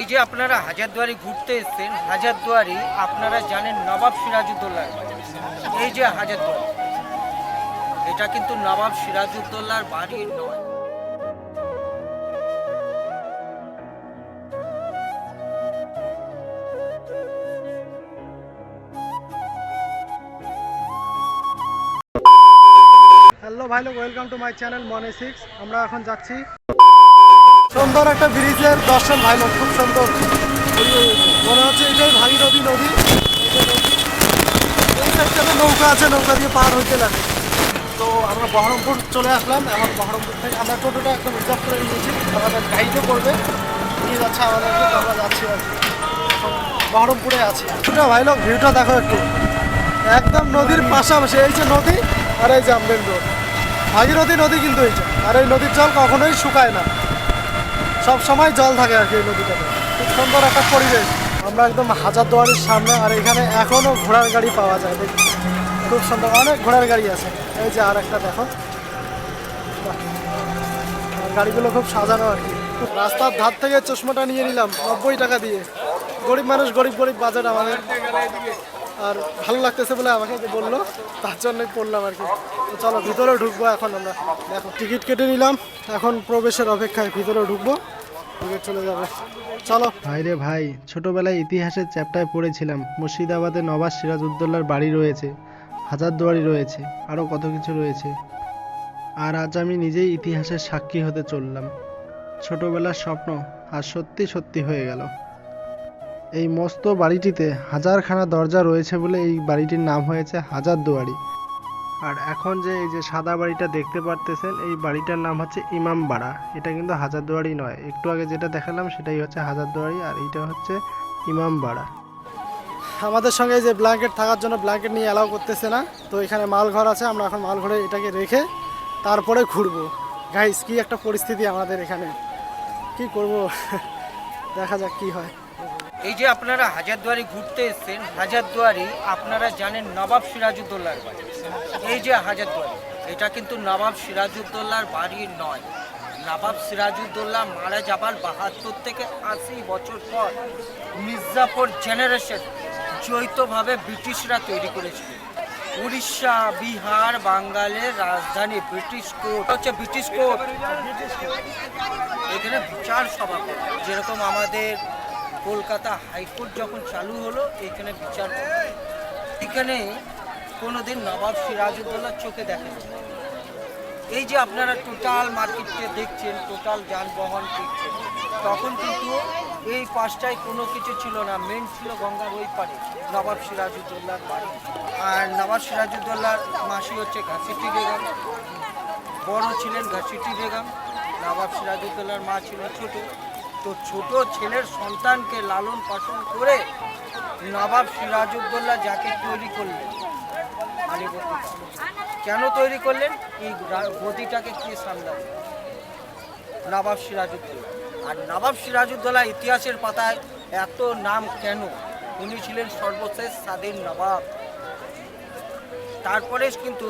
এই যে আপনারা হাজারদুয়ারি ঘুরতে এসেছেন, হাজারদুয়ারি আপনারা জানেন নবাব সিরাজউদ্দৌলার। এই যে হাজারদুয়ারি, এটা কিন্তু নবাব সিরাজউদ্দৌলার বাড়ি নয়। হ্যালো ভাই লোক ওয়েলকাম টু মাই চ্যানেল মনে সিক্স আমরা এখন যাচ্ছি সুন্দর একটা ব্রিজের দর্শন ভাই লোক খুব সুন্দর। মনে হচ্ছে এটাই ভাগীরথী নদী নদী। নৌকা আছে, নৌকা দিয়ে পার হইতে লাগে। তো আমরা বহরমপুর চলে আসলাম। এখন বহরমপুর থেকে আমরা টোটোটা একদম রিজার্ভ করে নিয়েছি। আমাদের গাইডও করবে। নিয়ে যাচ্ছে আমাদেরকে আমরা যাচ্ছি আর বহরমপুরে আছি। ভিউটা ভাই, লোক, ভিউটা দেখো একটু। একদম নদীর পাশাপাশি, এই যে নদী আর এই যে আমবেন রোড। ভাগীরথী নদী কিন্তু এই যে। আর এই নদীর জল কখনোই শুকায় না। সব সময় জল থাকে আর কি এই নদীটাতে। খুব সুন্দর একটা পরিবেশ। আমরা একদম হাজারদুয়ারির সামনে আর এখানে এখনও ঘোড়ার গাড়ি পাওয়া যায় দেখি খুব সুন্দর, অনেক ঘোড়ার গাড়ি আছে। এই যে আর একটা দেখো গাড়িগুলো খুব সাজানো আর কি। রাস্তার ধার থেকে চশমাটা নিয়ে নিলাম, নব্বই টাকা দিয়ে। গরিব মানুষ, গরিব গরিব বাজেট আমাদের। আর ভালো লাগতেছে বলে আমাকে যে বলল, তার জন্যই পড়লাম আর কি। তো চলো ভিতরে ঢুকবো এখন আমরা। দেখো, টিকিট কেটে নিলাম। এখন প্রবেশের অপেক্ষায় ভিতরে ঢুকবো। ঢুকে চলে যাবে। চলো। ভাই রে ভাই, ছোটবেলায় ইতিহাসের চ্যাপ্টায় পড়েছিলাম। মুর্শিদাবাদে নবাব সিরাজউদ্দৌলার বাড়ি রয়েছে, হাজারদুয়ারি রয়েছে, আরও কত কিছু রয়েছে। আর আজ আমি নিজেই ইতিহাসের সাক্ষী হতে চললাম। ছোটবেলার স্বপ্ন আর সত্যি সত্যি হয়ে গেল। এই মস্ত বাড়িটিতে হাজারখানা দরজা রয়েছে বলে এই বাড়িটির নাম হয়েছে হাজারদুয়ারি আর এখন যে এই যে সাদা বাড়িটা দেখতে পারতেছেন, এই বাড়িটার নাম হচ্ছে ইমামবাড়া এটা কিন্তু হাজারদুয়ারি নয়। একটু আগে যেটা দেখালাম সেটাই হচ্ছে হাজারদুয়ারি আর এইটা হচ্ছে ইমামবাড়া আমাদের সঙ্গে যে ব্ল্যাঙ্কেট থাকার জন্য ব্ল্যাঙ্কেট নিয়ে অ্যালাউ করতেছে না, তো এখানে মাল ঘর আছে, আমরা এখন মাল ঘরে এটাকে রেখে তারপরে ঘুরবো। গাইস, কি একটা পরিস্থিতি আমাদের এখানে। কি করব? দেখা যাক কি হয়। এই যে আপনারা হাজারদুয়ারি ঘুরতে এসেছেন, হাজারদুয়ারি আপনারা জানেন নবাব সিরাজউদ্দৌলার বাড়ি। এই যে হাজারদুয়ারি, এটা কিন্তু নবাব সিরাজউদ্দৌলার বাড়ি নয়। নবাব সিরাজউদ্দৌলা মারা যাবার বাহাত্তর থেকে আশি বছর পর মির্জাফর জেনারেশন যৌথভাবে ব্রিটিশরা তৈরি করেছিল। উড়িষ্যা, বিহার, বাঙ্গালের রাজধানী ব্রিটিশ কোর্ট হচ্ছে ব্রিটিশ কোর্ট। এখানে বিচার সভা যেরকম আমাদের কলকাতা হাইকোর্ট যখন চালু হলো, এখানে বিচার। এখানে কোনোদিন নবাব সিরাজউদ্দৌলার চোখে দেখেন এই যে আপনারা টোটাল মার্কেটকে দেখছেন, টোটাল যানবাহন দেখছেন, তখন কিন্তু এই পাশটায় কোনো কিছু ছিল না। মেন ছিল গঙ্গার ওই পারে নবাব সিরাজউদ্দৌলার বাড়ি। আর নবাব সিরাজউদ্দৌলার মাসি হচ্ছে ঘাসিটি বেগম। বড় ছিলেন ঘাসিটি বেগম। নবাব সিরাজউদ্দৌলার মা ছিল ছোট। তো ছোট ছেলের সন্তানকে লালন পালন করে নবাব সিরাজউদ্দৌলা যাকে তৈরি করলেন কেন তৈরি করলেন? এই গদিটাকে কে সামলাবে? নবাব সিরাজউদ্দৌলা। আর নবাব সিরাজউদ্দৌলা ইতিহাসের পাতায় এত নাম কেন? উনি ছিলেন সর্বশেষ স্বাধীন নবাব। তারপরে কিন্তু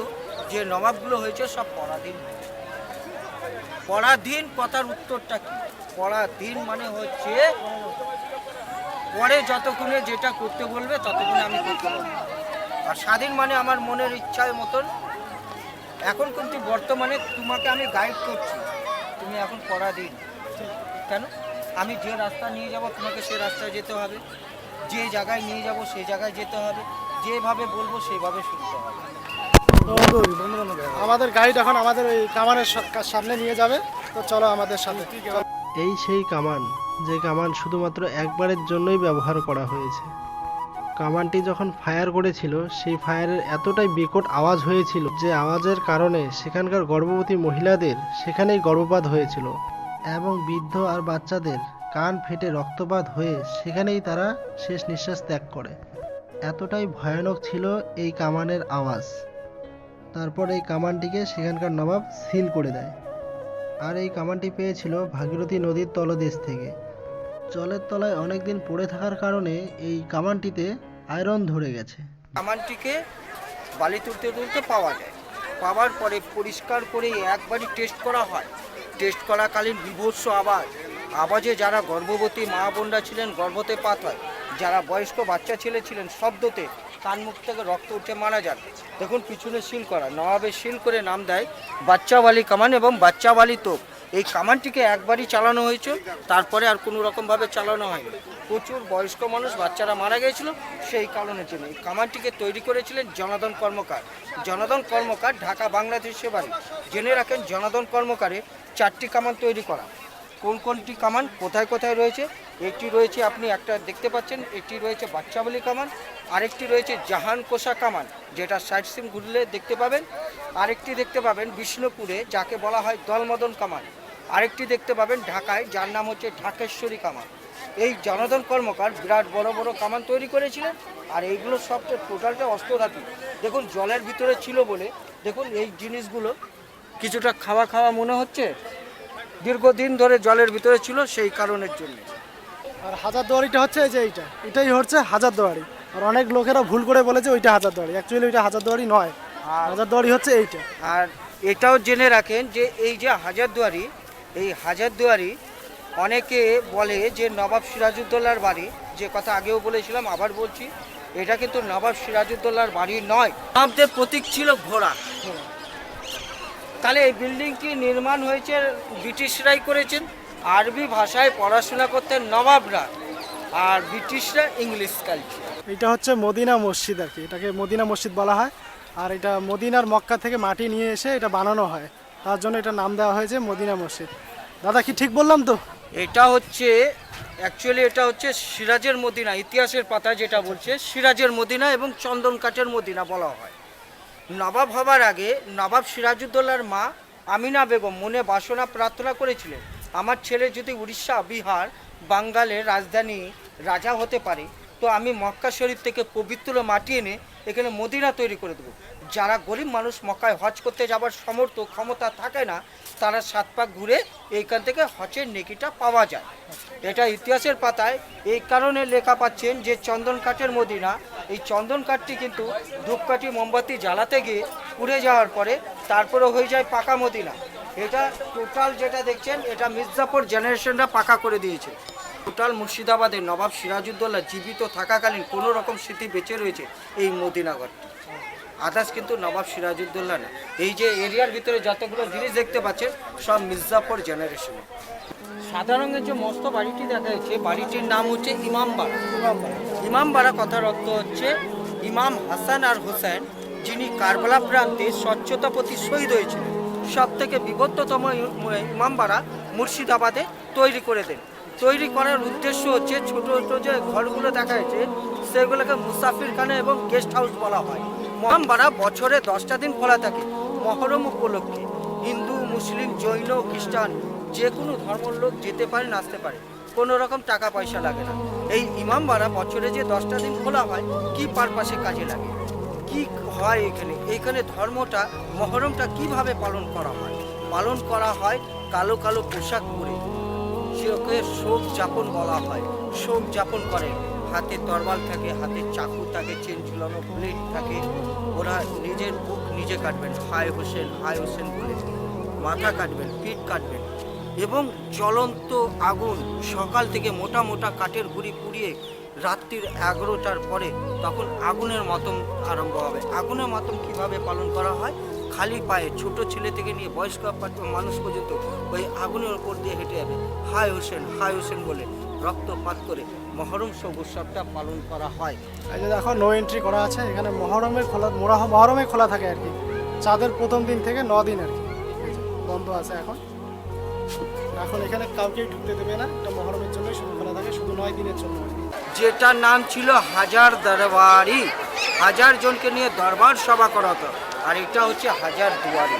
যে নবাবগুলো হয়েছে সব পরাধীন পরাধীন কথার উত্তরটা কি? পরাধীন মানে হচ্ছে পরে যতক্ষণে যেটা করতে বলবে ততক্ষণে আমি করতে পারব আর স্বাধীন মানে আমার মনের ইচ্ছার মতন। এখন কিন্তু বর্তমানে তোমাকে আমি গাইড করছি। তুমি এখন পরাধীন কেন? আমি যে রাস্তা নিয়ে যাব তোমাকে সে রাস্তায় যেতে হবে। যে জায়গায় নিয়ে যাব সেই জায়গায় যেতে হবে। যেভাবে বলব সেভাবে শুনতে হবে। আমাদের গাইড এখন আমাদের ওই কামানের সামনে নিয়ে যাবে। তো চলো আমাদের সাথে। এই সেই কামান, যে কামান শুধুমাত্র একবারের জন্যই ব্যবহার করা হয়েছে। কামানটি যখন ফায়ার করেছিল, সেই ফায়ারের এতটাই বিকট আওয়াজ হয়েছিল যে আওয়াজের কারণে সেখানকার গর্ভবতী মহিলাদের সেখানেই গর্ভপাত হয়েছিল এবং বৃদ্ধ আর বাচ্চাদের কান ফেটে রক্তপাত হয়ে সেখানেই তারা শেষ নিঃশ্বাস ত্যাগ করে। এতটাই ভয়ানক ছিল এই কামানের আওয়াজ। তারপর এই কামানটিকে সেখানকার নবাব সিল করে দেয়। আর এই কামানটি পেয়েছিল ভাগীরথী নদীর তলদেশ থেকে। জলের তলায় অনেকদিন পড়ে থাকার কারণে এই কামানটিতে আয়রন ধরে গেছে। কামানটিকে বালি তুলতে তুলতে পাওয়া যায়। পাওয়ার পরে পরিষ্কার করে একবারই টেস্ট করা হয়। টেস্ট করাকালীন বিভৎস আবার আওয়াজে যারা গর্ভবতী মা বোনরা ছিলেন, গর্ভতে পাত হয়। যারা বয়স্ক বাচ্চা ছেলে ছিলেন শব্দতে কান মুখ থেকে রক্ত উঠে মারা যান। দেখুন, পিছনে সিল করা। নবাবের সিল করে নাম দেয় বাচ্চাওয়ালি কামান এবং বাচ্চাওয়ালি তোপ। এই কামানটিকে একবারই চালানো হয়েছে। তারপরে আর কোনো রকমভাবে চালানো হয়নি। প্রচুর বয়স্ক মানুষ, বাচ্চারা মারা গিয়েছিল সেই কারণের জন্য। এই কামানটিকে তৈরি করেছিলেন জনার্দন কর্মকার। জনার্দন কর্মকার, ঢাকা বাংলাদেশ বাড়ি জেনে রাখেন, জনার্দন কর্মকারে চারটি কামান তৈরি করা। কোন কোনটি কামান, কোথায় কোথায় রয়েছে? একটি রয়েছে, আপনি একটা দেখতে পাচ্ছেন একটি রয়েছে বাচ্চাবলি কামান, আরেকটি রয়েছে জাহান কোষা কামান, যেটা সাইড সিম ঘুরলে দেখতে পাবেন। আরেকটি দেখতে পাবেন বিষ্ণুপুরে, যাকে বলা হয় দলমদন কামান। আরেকটি দেখতে পাবেন ঢাকায়, যার নাম হচ্ছে ঢাকেশ্বরী কামান। এই জনার্দন কর্মকার বিরাট বড় বড় কামান তৈরি করেছিলেন, আর এইগুলো সবটা টোটালটা অস্ত্রধাতু। দেখুন, জলের ভিতরে ছিল বলে, দেখুন এই জিনিসগুলো, কিছুটা খাওয়া খাওয়া মনে হচ্ছে? দীর্ঘদিন ধরে জলের ভিতরে ছিল সেই কারণের জন্য। আর হাজার দুয়ারিটা হচ্ছে এই যে এইটা। এটাই হচ্ছে হাজার দুয়ারি আর অনেক লোকেরা ভুল করে বলেছে ওইটা হাজার দুয়ারি অ্যাকচুয়ালি ওইটা হাজার দুয়ারি নয়। আর হাজার দুয়ারি হচ্ছে এইটা। আর এটাও জেনে রাখেন যে এই যে হাজার হাজারদুয়ারি এই হাজার হাজারদুয়ারি অনেকে বলে যে নবাব সিরাজউদ্দৌলার বাড়ি যে কথা আগেও বলেছিলাম আবার বলছি এটা কিন্তু নবাব সিরাজউদ্দৌলার বাড়ি নয়। নবাবদের প্রতীক ছিল ঘোড়া। তাহলে এই বিল্ডিংটি নির্মাণ হয়েছে ব্রিটিশরাই করেছেন। আরবি ভাষায় পড়াশোনা করতেন নবাবরা আর ব্রিটিশরা ইংলিশ কালচার। এটা হচ্ছে মদিনা মসজিদ আর কি। এটাকে মদিনা মসজিদ বলা হয়। আর এটা মদিনার মক্কা থেকে মাটি নিয়ে এসে এটা বানানো হয়। তার জন্য এটা নাম দেওয়া হয়েছে মদিনা মসজিদ। দাদা কি ঠিক বললাম তো? এটা হচ্ছে অ্যাকচুয়ালি এটা হচ্ছে সিরাজের মদিনা ইতিহাসের পাতা যেটা বলছে সিরাজের মদিনা এবং চন্দন কাঠের মদিনা বলা হয়। নবাব হবার আগে নবাব সিরাজউদ্দৌলার মা আমিনা বেগম মনে বাসনা প্রার্থনা করেছিলেন আমার ছেলে যদি উড়িষ্যা, বিহার, বাঙ্গালের রাজধানী রাজা হতে পারে, তো আমি মক্কা শরীফ থেকে পবিত্র মাটি এনে এখানে মদিনা তৈরি করে দেবো। যারা গরিব মানুষ মক্কায় হজ করতে যাবার সমর্থ, ক্ষমতা থাকে না, তারা সাত পাক ঘুরে এইখান থেকে হজের নেকিটা পাওয়া যায়। এটা ইতিহাসের পাতায় এই কারণে লেখা পাচ্ছেন যে চন্দন কাঠের মদিনা, এই চন্দন কাঠটি কিন্তু ধূপকাঠি, মোমবাতি জ্বালাতে গিয়ে পুড়ে যাওয়ার পরে তারপরে হয়ে যায় পাকা মদিনা। এটা টোটাল যেটা দেখছেন, এটা মির্জাপুর জেনারেশনরা পাকা করে দিয়েছে। টোটাল মুর্শিদাবাদের নবাব সিরাজউদ্দৌলা জীবিত থাকাকালীন কোনো রকম স্মৃতি বেঁচে রয়েছে এই মদিনাগরটি আদার্স কিন্তু নবাব সিরাজউদ্দৌলা না। এই যে এরিয়ার ভিতরে যতগুলো জিনিস দেখতে পাচ্ছেন, সব মির্জাপুর জেনারেশনের সাদা রঙের যে মস্ত বাড়িটি দেখা যাচ্ছে, বাড়িটির নাম হচ্ছে ইমামবাড়া ইমামবাড়া কথার অর্থ হচ্ছে, ইমাম হাসান আর হোসেন যিনি কারবালা প্রান্তে স্বচ্ছতা প্রতি শহীদ হয়েছিলেন। সব থেকে ই- ইমামবাড়া মুর্শিদাবাদে তৈরি করে দেন। তৈরি করার উদ্দেশ্য হচ্ছে ছোট ছোট যে ঘরগুলো দেখা যাচ্ছে, সেগুলোকে মুসাফির খানা এবং গেস্ট হাউস বলা হয়। ইমামবাড়া বছরে দশটা দিন খোলা থাকে, মহরম উপলক্ষে। হিন্দু, মুসলিম, জৈন, খ্রিস্টান যে কোনো ধর্মের লোক যেতে পারে আসতে পারে। কোনো রকম টাকা পয়সা লাগে না। এই ইমামবাড়া বছরে যে দশটা দিন খোলা হয়, কি পারপাসে কাজে লাগে? কি হয় এখানে? এইখানে ধর্মটা, মহরমটা কীভাবে পালন করা হয়? পালন করা হয় কালো কালো পোশাক পরে। সেকে শোক যাপন বলা হয়। শোক যাপন করে। হাতে তরবাল থাকে, হাতে চাকু থাকে, চেন ঝুলানো প্লেট থাকে। ওরা নিজের বুক নিজে কাটবেন। হায় হোসেন হায় হোসেন বলে। মাথা কাটবেন, পিঠ কাটবেন। এবং জ্বলন্ত আগুন সকাল থেকে মোটা মোটা কাঠের গুঁড়ি পুড়িয়ে রাত্রির এগারোটার পরে তখন আগুনের মাতম আরম্ভ হবে। আগুনের মাতম কীভাবে পালন করা হয়? খালি পায়ে ছোট ছেলে থেকে নিয়ে বয়স্ক মানুষ পর্যন্ত ওই আগুনের ওপর দিয়ে হেঁটে যাবে। হায় হোসেন হায় হোসেন বলে রক্তপাত করে মহরম সব উৎসবটা পালন করা হয়। এই যে দেখো নো এন্ট্রি করা আছে। এখানে মহরমের খোলা মোরাহ- মহরমে খোলা থাকে আর কি। চাঁদের প্রথম দিন থেকে ন দিন আর কি। বন্ধ আছে এখন। এখন এখানে কাউকেই ঢুকতে দেবে না। এটা মহরমের জন্যই শুধু খোলা থাকে, শুধু নয় দিনের জন্য আর কি। যেটার নাম ছিল হাজার দরবারি। হাজার জনকে নিয়ে দরবার সভা করা হতো। আর এটা হচ্ছে হাজার দুয়ারি।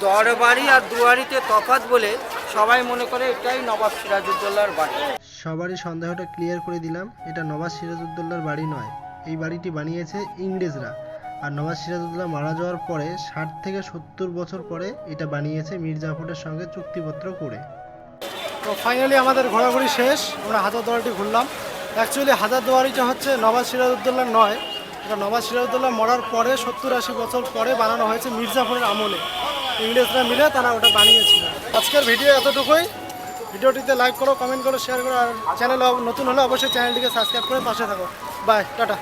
দরবারি আর দুয়ারিতে তফাৎ বলে সবাই মনে করে এটাই নবাব সিরাজউদ্দৌলার বাড়ি। সবারই সন্দেহটা ক্লিয়ার করে দিলাম, এটা নবাজ সিরাজউদ্দৌলার বাড়ি নয়। এই বাড়িটি বানিয়েছে ইংরেজরা। আর নবাজ সিরাজউদ্দৌলা মারা যাওয়ার পরে ষাট থেকে সত্তর বছর পরে এটা বানিয়েছে মীর জাফরের সঙ্গে চুক্তিপত্র করে। তো ফাইনালি আমাদের ঘোরাঘুরি শেষ, আমরা হাজার দুয়ারিটি ঘুরলাম। অ্যাকচুয়ালি হাজার দুয়ারিটা হচ্ছে নবাজ সিরাজউদ্দৌলার নয়। এটা নবাজ সিরাজউদ্দৌলা মরার পরে, সত্তর আশি বছর পরে বানানো হয়েছে মির্জাফরের আমলে। ইংরেজরা মিলে তারা ওটা বানিয়েছিল। আজকের ভিডিও এতটুকুই। ভিডিওটিতে লাইক করো কমেন্ট করো শেয়ার করো, আর চ্যানেল নতুন হলে অবশ্যই চ্যানেলটিকে সাবস্ক্রাইব করে পাশে থাকো। Bye tata.